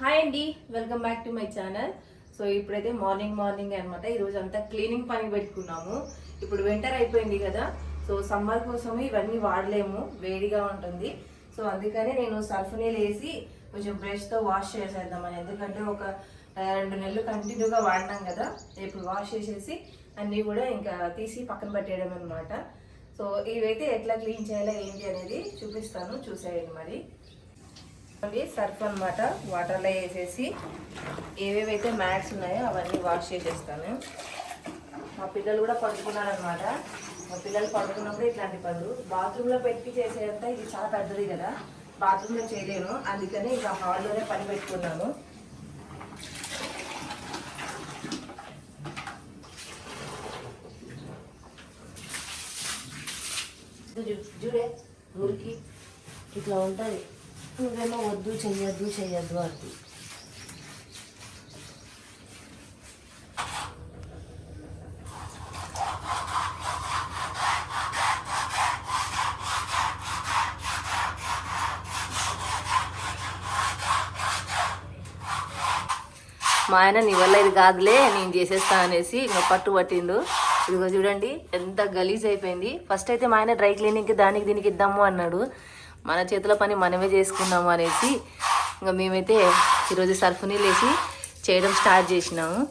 Hi అండి welcome back to my channel so ఇప్పుడైతే morning morning అనమాట ఈరోజు అంతా క్లీనింగ్ పని పెట్టుకున్నాము. ఇప్పుడు వింటర్ అయిపోయింది కదా. సో సమ్మర్ కోసం ఇవన్నీ వాడలేము. వేడిగా ఉంటుంది. సో అందుకని నేను సర్ఫ్ నీళ్ళు వేసి కొంచెం బ్రష్తో వాష్ చేసేద్దామని. ఎందుకంటే ఒక రెండు నెలలు కంటిన్యూగా వాడినాం కదా. ఇప్పుడు వాష్ చేసేసి అన్నీ కూడా ఇంకా తీసి పక్కన పెట్టేయడం అనమాట సో ఇవైతే ఎట్లా క్లీన్ చేయాలో ఏంటి అనేది చూపిస్తాను. చూసేయండి మరి. ఇవి సర్ఫ్ అనమాట వాటర్లో వేసేసి ఏవేవైతే మ్యాట్స్ ఉన్నాయో అవన్నీ వాష్ చేసేస్తాను. మా పిల్లలు కూడా పడుకున్నారనమాట మా పిల్లలు పడుకున్నప్పుడు ఇట్లాంటి పనులు. బాత్రూంలో పెట్టి చేసేంత ఇది చాలా పెద్దది కదా. బాత్రూంలో చేయలేను. అందుకని ఇక హాల్లోనే పని పెట్టుకున్నాను. చూడే ఊరికి ఇట్లా ఉంటుంది. నువ్వేమో వద్దు చెయ్యొద్దు చెయ్యొద్దు అంది. మా ఆయన నీ వల్ల ఇది కాదులే నేను చేసేస్తా అనేసి ఇంకా పట్టు పట్టిండు. ఇదిగో చూడండి ఎంత గలీజ్ అయిపోయింది. ఫస్ట్ అయితే మా ఆయన డ్రై క్లీనింగ్కి దానికి దీనికి ఇద్దాము అన్నాడు. మన చేతుల పని మనమే చేసుకున్నాము అనేసి ఇంకా మేమైతే ఈరోజు సర్ఫ్ నీళ్ళు వేసి చేయడం స్టార్ట్ చేసినాము.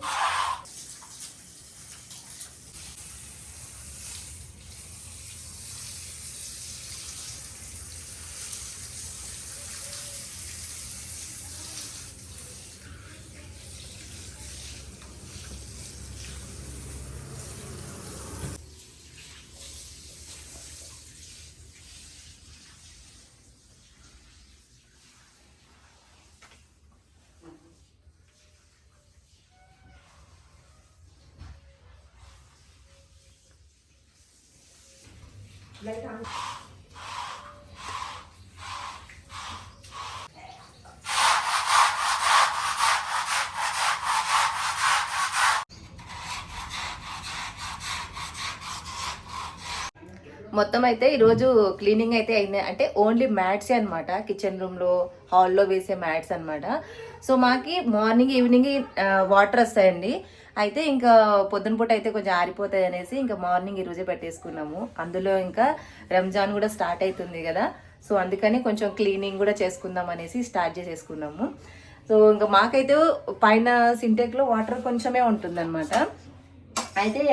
మొత్తం అయితే ఈరోజు క్లీనింగ్ అయితే అయింది. అంటే ఓన్లీ మ్యాట్సే అనమాట కిచెన్ రూమ్లో హాల్లో వేసే మ్యాట్స్ అనమాట సో మాకి మార్నింగ్ ఈవినింగ్ వాటర్ వస్తాయండి. అయితే ఇంకా పొద్దున పూట అయితే కొంచెం ఆరిపోతాయి అనేసి ఇంకా మార్నింగ్ ఈరోజే పెట్టేసుకున్నాము. అందులో ఇంకా రంజాన్ కూడా స్టార్ట్ అవుతుంది కదా. సో అందుకని కొంచెం క్లీనింగ్ కూడా చేసుకుందాం అనేసి స్టార్ట్ చేసేసుకున్నాము. సో ఇంకా మాకైతే పైన సింటెక్లో వాటర్ కొంచెమే ఉంటుందన్నమాట. అయితే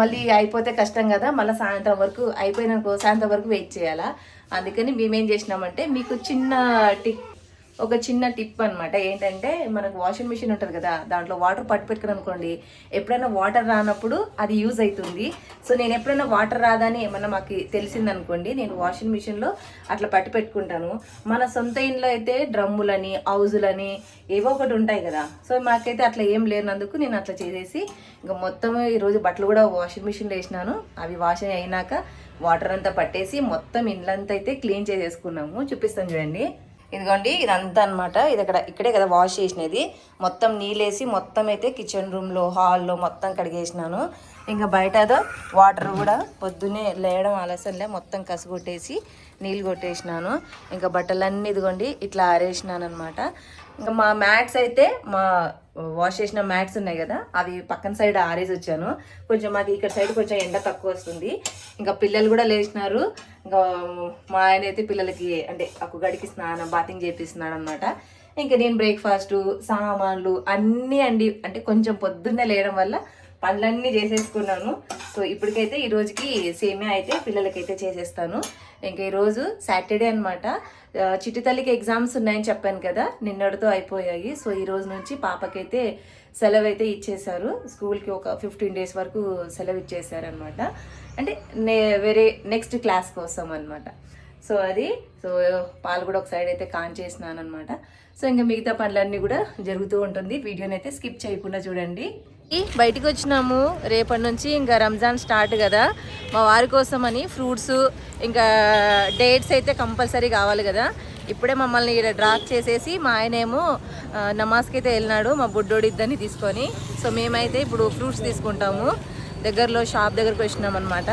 మళ్ళీ అయిపోతే కష్టం కదా. మళ్ళీ సాయంత్రం వరకు అయిపోయినాక సాయంత్రం వరకు వెయిట్ చేయాలా? అందుకని మేమేం చేసినామంటే మీకు చిన్న టిక్ ఒక చిన్న టిప్ అన్నమాట. ఏంటంటే మనకు వాషింగ్ మిషన్ ఉంటుంది కదా దాంట్లో వాటర్ పట్టు పెట్టుకుని అనుకోండి ఎప్పుడైనా వాటర్ రానప్పుడు అది యూజ్ అవుతుంది. సో నేను ఎప్పుడైనా వాటర్ రాదని ఏమన్నా మాకు తెలిసిందనుకోండి నేను వాషింగ్ మిషన్లో అట్లా పట్టి పెట్టుకుంటాను మన సొంత ఇంట్లో అయితే డ్రమ్ములని హౌజులని ఏవో ఒకటి ఉంటాయి కదా. సో మాకైతే అట్లా ఏం లేనందుకు నేను అట్లా చేసేసి ఇంకా మొత్తం ఈరోజు బట్టలు కూడా వాషింగ్ మిషన్లో వేసినాను. అవి వాష్ అయినాక వాటర్ అంతా పట్టేసి మొత్తం ఇండ్లంతా అయితే క్లీన్ చేసేసుకున్నాము. చూపిస్తాను చూడండి. ఇదిగోండి ఇదంతా అనమాట ఇది అక్కడ ఇక్కడే కదా వాష్ చేసినది. మొత్తం నీళ్ళేసి మొత్తం అయితే కిచెన్ రూమ్లో హాల్లో మొత్తం కడిగేసినాను. ఇంకా బయట ఏదో వాటర్ కూడా పొద్దున్నే లేయడం ఆలస్యంలే మొత్తం కసు కొట్టేసి నీళ్ళు కొట్టేసినాను. ఇంకా బట్టలన్నీ ఇదిగోండి ఇట్లా ఆరేసినాను అనమాట ఇంకా మా మ్యాట్స్ అయితే మా వాష్ చేసిన మ్యాట్స్ ఉన్నాయి కదా అవి పక్కన సైడ్ ఆరేసి వచ్చాను కొంచెం మాకు ఇక్కడ సైడ్ కొంచెం ఎండ తక్కువ వస్తుంది. ఇంకా పిల్లలు కూడా లేచినారు. ఇంకా మా ఆయన అయితే పిల్లలకి అంటే ఒక గడికి స్నానం బాతింగ్ చేపిస్తున్నాడు అనమాట ఇంకా నేను బ్రేక్ఫాస్ట్ సామాన్లు అన్నీ అండి అంటే కొంచెం పొద్దున్నే లేయడం వల్ల పనులన్నీ చేసేసుకున్నాను. సో ఇప్పటికైతే ఈ రోజుకి సేమియా అయితే పిల్లలకైతే చేసేస్తాను. ఇంకా ఈరోజు సాటర్డే అనమాట చిట్టి తల్లికి ఎగ్జామ్స్ ఉన్నాయని చెప్పాను కదా నిన్నటితో అయిపోయాయి. సో ఈ రోజు నుంచి పాపకైతే సెలవు అయితే ఇచ్చేశారు. స్కూల్కి ఒక ఫిఫ్టీన్ డేస్ వరకు సెలవు ఇచ్చేసారనమాట అంటే నే వేరే నెక్స్ట్ క్లాస్ కోసం అనమాట సో అది సో పాలు కూడా ఒక సైడ్ అయితే కాన్ చేసినాను అనమాట సో ఇంకా మిగతా పనులన్నీ కూడా జరుగుతూ ఉంటుంది. వీడియోని అయితే స్కిప్ చేయకుండా చూడండి. బయటికి వచ్చినాము రేపటి నుంచి ఇంకా రంజాన్ స్టార్ట్ కదా. మా వారి కోసం అని ఫ్రూట్స్ ఇంకా డేట్స్ అయితే కంపల్సరీ కావాలి కదా. ఇప్పుడే మమ్మల్ని ఇక్కడ డ్రాప్ చేసేసి మా ఆయనేమో నమాజ్కి అయితే వెళ్ళినాడు మా బుడ్డోడి ఇద్దరిని తీసుకొని. సో మేమైతే ఇప్పుడు ఫ్రూట్స్ తీసుకుంటాము. దగ్గరలో షాప్ దగ్గరకు వచ్చినాం అనమాట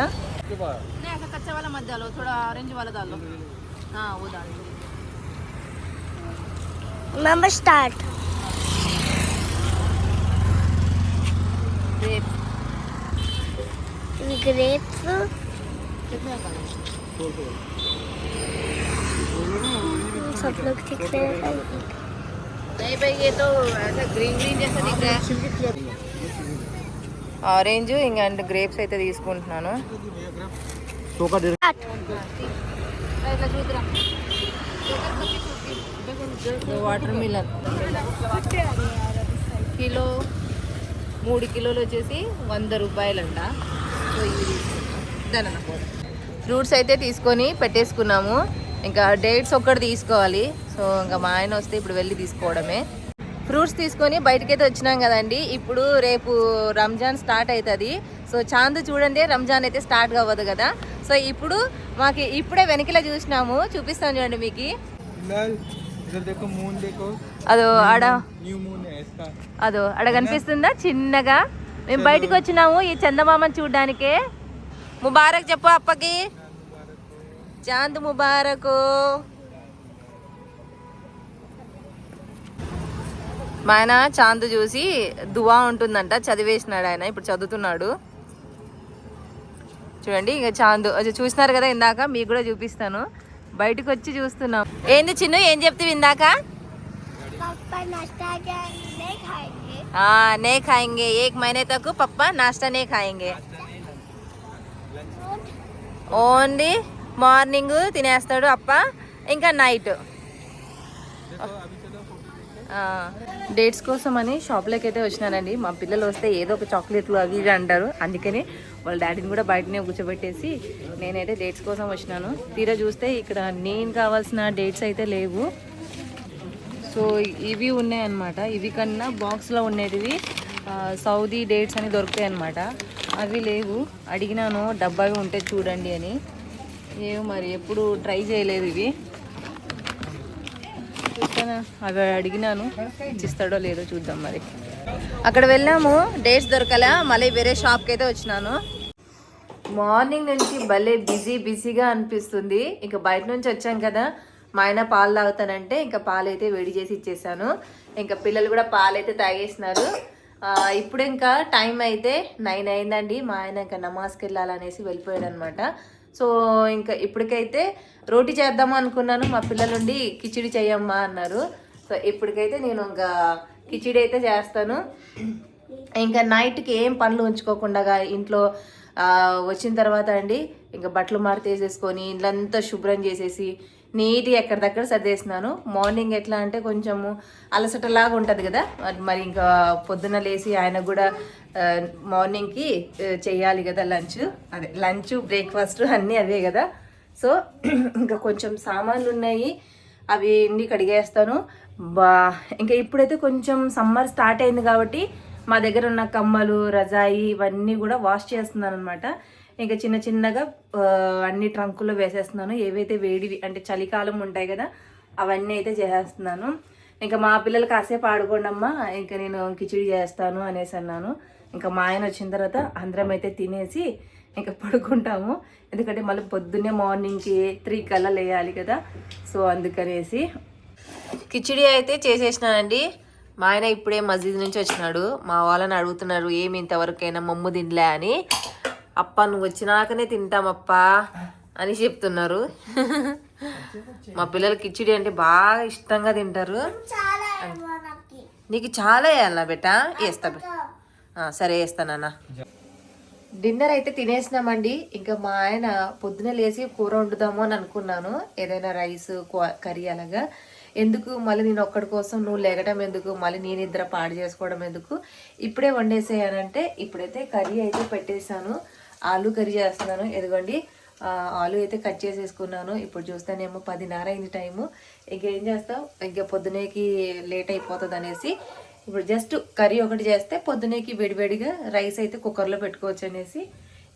नहीं grapes. सब लोग दिख रहे हैं नहीं भाई ये तो ऐसा ग्रीन ग्रीन जैसा दिख रहा है ఆరెంజ్ ఇంకా అండ్ గ్రేప్స్ అయితే తీసుకుంటున్నాను ఇట్లా చూద్దాం వాటర్ మిలన్ కిలో మూడు కిలోలు వచ్చేసి వంద రూపాయలంట సో ఇవి తీసుకున్నాం ఫ్రూట్స్ అయితే తీసుకొని పెట్టేసుకున్నాము. ఇంకా డేట్స్ ఒక్కటి తీసుకోవాలి. సో ఇంకా మా ఆయన వస్తే ఇప్పుడు వెళ్ళి తీసుకోవడమే. ఫ్రూట్స్ తీసుకొని బయటకైతే వచ్చినాం కదండి. ఇప్పుడు రేపు రంజాన్ స్టార్ట్ అవుతుంది. సో చాంద్ చూడండి రంజాన్ అయితే స్టార్ట్ అవ్వదు కదా. సో ఇప్పుడు మాకు ఇప్పుడే వెనకలా చూసినాము. చూపిస్తాను చూడండి మీకు. అదో ఆడ అదో ఆడ కనిపిస్తుందా? చిన్నగా. మేము బయటకు వచ్చినాము ఈ చందమామని చూడడానికే. ముబారక్ చెప్పు అప్పకి. చాంద్ ముబారక్. మా ఆయన చాంద్ చూసి దువా ఉంటుందంట చదివేసినాడు ఆయన ఇప్పుడు చదువుతున్నాడు. చూడండి ఇక చాంద్ అది చూసినారు కదా ఇందాక మీకు కూడా చూపిస్తాను. బయటకు వచ్చి చూస్తున్నాం. ఏంది చిన్ను ఏం చెప్తే ఇందాక? पापा नाश्ता क्या नहीं खाएंगे हाँ नहीं खाएंगे एक महीने तक पप्पा नाश्ता नहीं खाएंगे ఓన్లీ మార్నింగ్ తినేస్తాడు అప్ప ఇంకా నైట్ డేట్స్ కోసం అని షాప్లోకి అయితే వచ్చినానండి మా పిల్లలు వస్తే ఏదో ఒక చాక్లెట్లు అవి ఇవి అంటారు అందుకని వాళ్ళ డాడీని కూడా బయటనే కూర్చోబెట్టేసి నేనైతే డేట్స్ కోసం వచ్చినాను తీరా చూస్తే ఇక్కడ నేను కావాల్సిన డేట్స్ అయితే లేవు సో ఇవి ఉన్నాయన్నమాట. ఇవి కన్నా బాక్స్లో ఉండేటివి సౌదీ డేట్స్ అని దొరుకుతాయి అన్నమాట అవి లేవు. అడిగినాను డబ్బావి ఉంటే చూడండి అని. ఏమో మరి ఎప్పుడు ట్రై చేయలేదు ఇవి. చూస్తానా? అవి అడిగినాను ఇచ్చిస్తాడో లేదో చూద్దాం మరి. అక్కడ వెళ్ళాము డేట్స్ దొరకలా మళ్ళీ వేరే షాప్కి అయితే వచ్చినాను. మార్నింగ్ నుంచి భలే బిజీ బిజీగా అనిపిస్తుంది. ఇంకా బయట నుంచి వచ్చాం కదా మా ఆయన పాలు తాగుతానంటే ఇంకా పాలు అయితే వేడి చేసి ఇచ్చేసాను. ఇంకా పిల్లలు కూడా పాలు అయితే తాగేసినారు ఇప్పుడు ఇంకా టైం అయితే నైన్ అయిందండి. మా ఆయన ఇంకా నమాజ్కి వెళ్ళాలనేసి వెళ్ళిపోయాడు అనమాట సో ఇంకా ఇప్పటికైతే రోటీ చేద్దాము అనుకున్నాను. మా పిల్లలుండి కిచిడి చేయమ్మా అన్నారు. సో ఇప్పటికైతే నేను ఇంకా కిచిడి అయితే చేస్తాను. ఇంకా నైట్కి ఏం పనులు ఉంచుకోకుండా ఇంట్లో వచ్చిన తర్వాత అండి ఇంకా బట్టలు మారితేసేసుకొని ఇల్లంతా శుభ్రం చేసేసి నీట్గా ఎక్కడిదక్కడ సర్దేసినాను మార్నింగ్ ఎట్లా అంటే కొంచెము అలసటలాగా ఉంటుంది కదా. మరి ఇంకా పొద్దున లేచి ఆయన కూడా మార్నింగ్కి చేయాలి కదా లంచ్. అదే లంచ్ బ్రేక్ఫాస్ట్ అన్నీ అవే కదా. సో ఇంకా కొంచెం సామాన్లు ఉన్నాయి అవి అన్ని కడిగేస్తాను. బా ఇంకా ఇప్పుడైతే కొంచెం సమ్మర్ స్టార్ట్ అయింది కాబట్టి మా దగ్గర ఉన్న కమ్మలు రజాయి ఇవన్నీ కూడా వాష్ చేస్తున్నాను అనమాట ఇంకా చిన్న చిన్నగా అన్ని ట్రంకుల్లో వేసేస్తున్నాను. ఏవైతే వేడివి అంటే చలికాలం ఉంటాయి కదా అవన్నీ అయితే చేసేస్తున్నాను. ఇంకా మా పిల్లలు కాసేపు ఆడుకోండమ్మా ఇంకా నేను కిచిడి చేస్తాను అనేసి అన్నాను. ఇంకా మా ఆయన వచ్చిన తర్వాత అందరం అయితే తినేసి ఇంకా పడుకుంటాము. ఎందుకంటే మళ్ళీ పొద్దున్నే మార్నింగ్కి త్రీ కల్లా లేయాలి కదా సో అందుకనేసి. కిచిడి అయితే చేసేసినానండి. మా ఆయన ఇప్పుడే మస్జిద్ నుంచి వచ్చినాడు. మా వాళ్ళని అడుగుతున్నారు ఏమి ఇంతవరకైనా మమ్ము తినలే అని. అప్ప నువ్వు వచ్చినాకనే తింటామప్పా అని చెప్తున్నారు. మా పిల్లలు కిచిడి అంటే బాగా ఇష్టంగా తింటారు. నీకు చాలా వేయాలా బెట? వేస్తా సరే వేస్తానన్నా డిన్నర్ అయితే తినేసినామండి. ఇంకా మా ఆయన పొద్దున లేచి కూర వండుదాము అని అనుకున్నాను. ఏదైనా రైస్ కర్రీ అలాగా. ఎందుకు? మళ్ళీ నేను ఒక్కడి కోసం నువ్వు లేగడం ఎందుకు? మళ్ళీ నేను ఇద్దరు పాడు చేసుకోవడం ఎందుకు? ఇప్పుడే వండేసేయానంటే ఇప్పుడైతే కర్రీ అయితే పెట్టేశాను. ఆలు కర్రీ చేస్తున్నాను. ఎదుగోండి ఆలు అయితే కట్ చేసేసుకున్నాను. ఇప్పుడు చూస్తానేమో పదిన్నర అయింది టైము. ఇంకేం చేస్తాం? ఇంకా పొద్దునేకి లేట్ అయిపోతుంది అనేసి ఇప్పుడు జస్ట్ కర్రీ ఒకటి చేస్తే పొద్దునేకి వేడివేడిగా రైస్ అయితే కుక్కర్లో పెట్టుకోవచ్చు అనేసి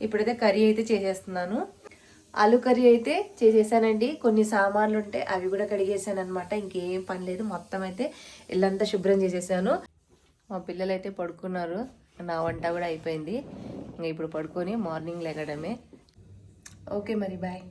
ఇప్పుడైతే కర్రీ అయితే చేసేస్తున్నాను. ఆలు కర్రీ అయితే చేసేసానండి. కొన్ని సామాన్లు ఉంటే అవి కూడా కడిగేసాను అనమాట ఇంకేం పని లేదు. మొత్తం అయితే ఇల్లంతా శుభ్రం చేసేసాను. మా పిల్లలు అయితే పడుకున్నారు. నా వంట కూడా అయిపోయింది. ఇప్పుడు పడుకొని మార్నింగ్ లెగడమే. ఓకే మరి బాయ్.